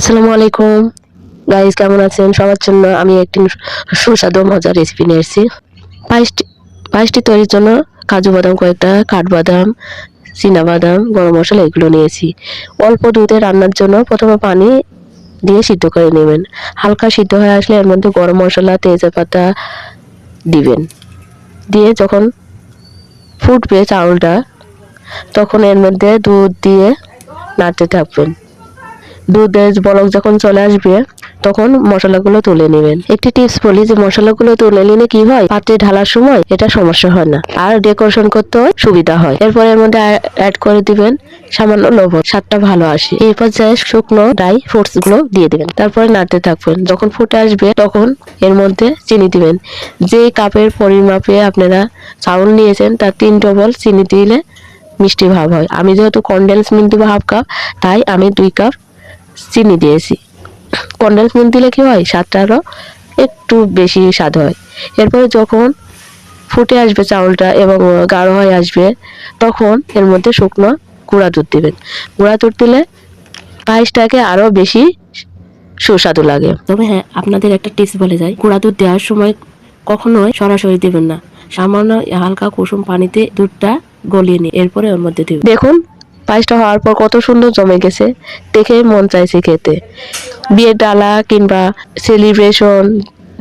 আসসালামু আলাইকুম। গাইজ কেমন আছেন? সবার জন্য আমি একটি সুস্বাদু মজার রেসিপি নিয়ে এসেছি। পায়েসটি পায়েসটি তৈরির জন্য কাজু বাদাম কয়েকটা কাঠবাদাম বাদাম গরম মশলা এগুলো নিয়েছি অল্প দুধে রান্নার জন্য প্রথমে পানি দিয়ে সিদ্ধ করে নেবেন। হালকা সিদ্ধ হয়ে আসলে এর মধ্যে গরম মশলা, তেজপাতা দিবেন। দিয়ে যখন ফুটবে চাউলটা, তখন এর মধ্যে দুধ দিয়ে নাড়তে থাকবেন। দুধের বলক যখন চলে আসবে, তখন মশলাগুলো তুলে নেবেন। একটি টিপস বলি যে, মশলাগুলো তুলে নিলে কি হয়? পাত্রে ঢালার সময় এটা সমস্যা হয় না। আর ডেকোরেশন করতেও সুবিধা হয়। এরপর এর মধ্যে অ্যাড করে দিবেন সামান্য লবণ। স্বাদটা ভালো আসে। এই পর্যায়ে শুকনো ড্রাই ফ্রুটসগুলো দিয়ে দিবেন। তারপরে নাড়তে থাকবেন। যখন ফুটে আসবে, তখন এর মধ্যে চিনি দিবেন। যে কাপের পরিমাপে আপনারা চাউল নিয়েছেন, তার তিন ডবল চিনি দিলে মিষ্টি ভাব হয়। আমি যেহেতু কন্ডেন্স মিল্ক দিব হাফ কাপ তাই আমি দুই কাপ চিনি দিয়েছি। কন্ডেন্স মিল্ক দিলে কি হয়? স্বাদটা আরও একটু বেশি স্বাদ হয়। এরপরে যখন ফুটে আসবে চাউলটা এবং গাঢ় হয়ে আসবে তখন এর মধ্যে শুকনো গুঁড়া দুধ দিবেন। গুঁড়া দুধ দিলে পায়েসটাকে আরও বেশি সুস্বাদু লাগে। তবে হ্যাঁ আপনাদের একটা টিপস বলে যায় গুঁড়া দুধ দেওয়ার সময় কখনোই সরাসরি দেবেন না। সামান্য হালকা কুসুম পানিতে দুধটা গলিয়ে নিয়ে এরপরে ওর মধ্যে দিবেন। দেখুন পায়েসটা হওয়ার পর কত সুন্দর জমে গেছে, দেখে মন চাইছে খেতে। বিয়ের ডালা কিংবা সেলিব্রেশন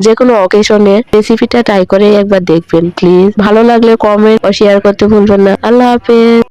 যে কোনো অকেশনে রেসিপিটা ট্রাই করে একবার দেখবেন প্লিজ ভালো লাগলে কমেন্ট শেয়ার করতে ভুলবেন না। আল্লাহ হাফেজ।